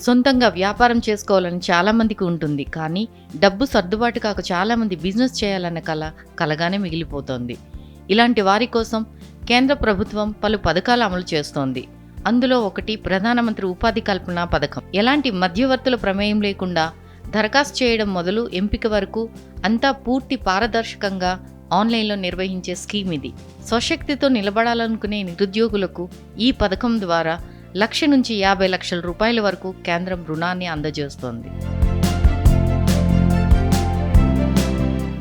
సొంతంగా వ్యాపారం చేసుకోవాలని చాలామందికి ఉంటుంది. కానీ డబ్బు సర్దుబాటు కాక చాలామంది బిజినెస్ చేయాలన్న కళ కలగానే మిగిలిపోతోంది. ఇలాంటి వారి కోసం కేంద్ర ప్రభుత్వం పలు పథకాలు అమలు చేస్తోంది. అందులో ఒకటి ప్రధానమంత్రి ఉపాధి కల్పన పథకం. ఎలాంటి మధ్యవర్తుల ప్రమేయం లేకుండా దరఖాస్తు చేయడం మొదలు ఎంపిక వరకు అంతా పూర్తి పారదర్శకంగా ఆన్లైన్లో నిర్వహించే స్కీమ్ ఇది. స్వశక్తితో నిలబడాలనుకునే నిరుద్యోగులకు ఈ పథకం ద్వారా లక్ష నుంచి యాభై లక్షల రూపాయల వరకు కేంద్రం రుణాన్ని అందజేస్తోంది.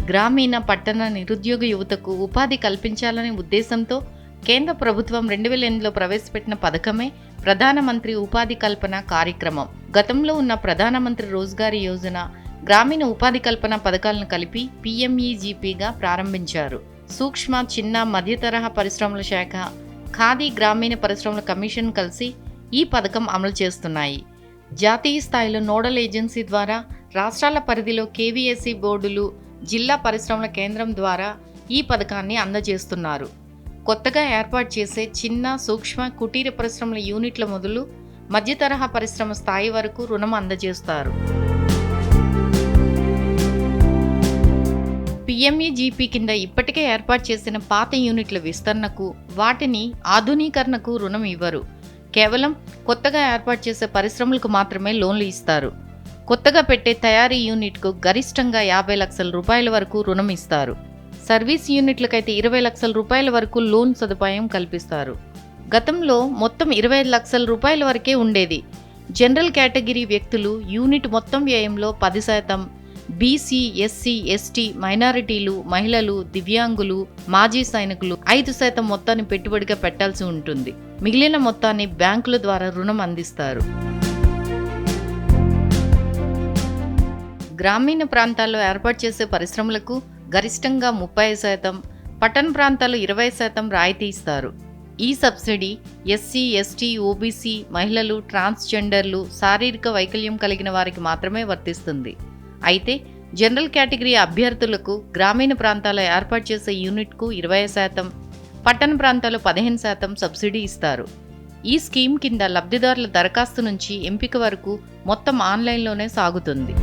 గ్రామీణ పట్టణ నిరుద్యోగ యువతకు ఉపాధి కల్పించాలనే ఉద్దేశంతో కేంద్ర ప్రభుత్వం రెండు వేల ఎనిమిదిలో ప్రవేశపెట్టిన పథకమే ప్రధానమంత్రి ఉపాధి కల్పన కార్యక్రమం. గతంలో ఉన్న ప్రధానమంత్రి రోజ్గార్ యోజన గ్రామీణ ఉపాధి కల్పన పథకాలను కలిపి పీఎంఈజీపీగా ప్రారంభించారు. సూక్ష్మ చిన్న మధ్య తరహా పరిశ్రమల శాఖ ఖాదీ గ్రామీణ పరిశ్రమల కమిషన్ కలిసి ఈ పథకం అమలు చేస్తున్నాయి. జాతీయ స్థాయిలో నోడల్ ఏజెన్సీ ద్వారా రాష్ట్రాల పరిధిలో కేవీఎస్సీ బోర్డులు జిల్లా పరిశ్రమల కేంద్రం ద్వారా ఈ పథకాన్ని అందజేస్తున్నారు. కొత్తగా ఏర్పాటు చేసే చిన్న సూక్ష్మ కుటీర పరిశ్రమల యూనిట్ల మొదలు మధ్య తరహా పరిశ్రమ స్థాయి వరకు రుణం అందజేస్తారు. పిఎంఈజీపీ కింద ఇప్పటికే ఏర్పాటు చేసిన పాత యూనిట్ల విస్తరణకు వాటిని ఆధునీకరణకు రుణం ఇవ్వరు. కేవలం కొత్తగా ఏర్పాటు చేసే పరిశ్రమలకు మాత్రమే లోన్లు ఇస్తారు. కొత్తగా పెట్టే తయారీ యూనిట్కు గరిష్టంగా యాభై లక్షల రూపాయల వరకు రుణం ఇస్తారు. సర్వీస్ యూనిట్లకైతే ఇరవై లక్షల రూపాయల వరకు లోన్ సదుపాయం కల్పిస్తారు. గతంలో మొత్తం ఇరవై లక్షల రూపాయల వరకే ఉండేది. జనరల్ కేటగిరీ వ్యక్తులు యూనిట్ మొత్తం వ్యయంలో పది శాతం బీసీ ఎస్సీ ఎస్టీ మైనారిటీలు మహిళలు దివ్యాంగులు మాజీ సైనికులు ఐదు శాతం మొత్తాన్ని పెట్టుబడిగా పెట్టాల్సి ఉంటుంది. మిగిలిన మొత్తాన్ని బ్యాంకుల ద్వారా రుణం అందిస్తారు. గ్రామీణ ప్రాంతాల్లో ఏర్పాటు చేసే పరిశ్రమలకు గరిష్టంగా ముప్పై శాతం పట్టణ ప్రాంతాల్లో ఇరవై శాతం రాయితీ ఇస్తారు. ఈ సబ్సిడీ ఎస్సీ ఎస్టీ ఓబీసీ మహిళలు ట్రాన్స్జెండర్లు శారీరక వైకల్యం కలిగిన వారికి మాత్రమే వర్తిస్తుంది. అయితే జనరల్ కేటగిరీ అభ్యర్థులకు గ్రామీణ ప్రాంతాల్లో ఏర్పాటు చేసే యూనిట్కు ఇరవై శాతం పట్టణ ప్రాంతాల్లో పదిహేను శాతం సబ్సిడీ ఇస్తారు. ఈ స్కీమ్ కింద లబ్ధిదారుల దరఖాస్తు నుంచి ఎంపిక వరకు మొత్తం ఆన్లైన్లోనే సాగుతుంది.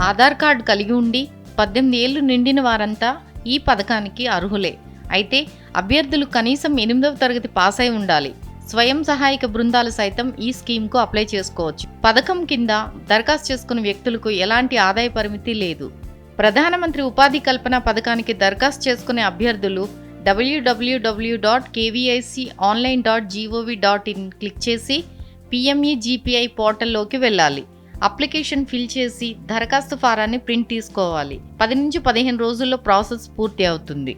ఆధార్ కార్డు కలిగి ఉండి పద్దెనిమిది ఏళ్ళు నిండిన వారంతా ఈ పథకానికి అర్హులే. అయితే అభ్యర్థులు కనీసం ఎనిమిదవ తరగతి పాస్ అయి ఉండాలి. స్వయం సహాయక బృందాలు సైతం ఈ స్కీమ్కు అప్లై చేసుకోవచ్చు. పథకం కింద దరఖాస్తు చేసుకున్న వ్యక్తులకు ఎలాంటి ఆదాయ పరిమితి లేదు. ప్రధానమంత్రి ఉపాధి కల్పన పథకానికి దరఖాస్తు చేసుకునే అభ్యర్థులు WWW dot KVIC online dot gov dot in click చేసి పిఎంఈ జీపీఐ పోర్టల్లోకి వెళ్ళాలి. అప్లికేషన్ ఫిల్ చేసి దరఖాస్తు ఫారాన్ని ప్రింట్ తీసుకోవాలి. పది నుంచి పదిహేను రోజుల్లో ప్రాసెస్ పూర్తి అవుతుంది.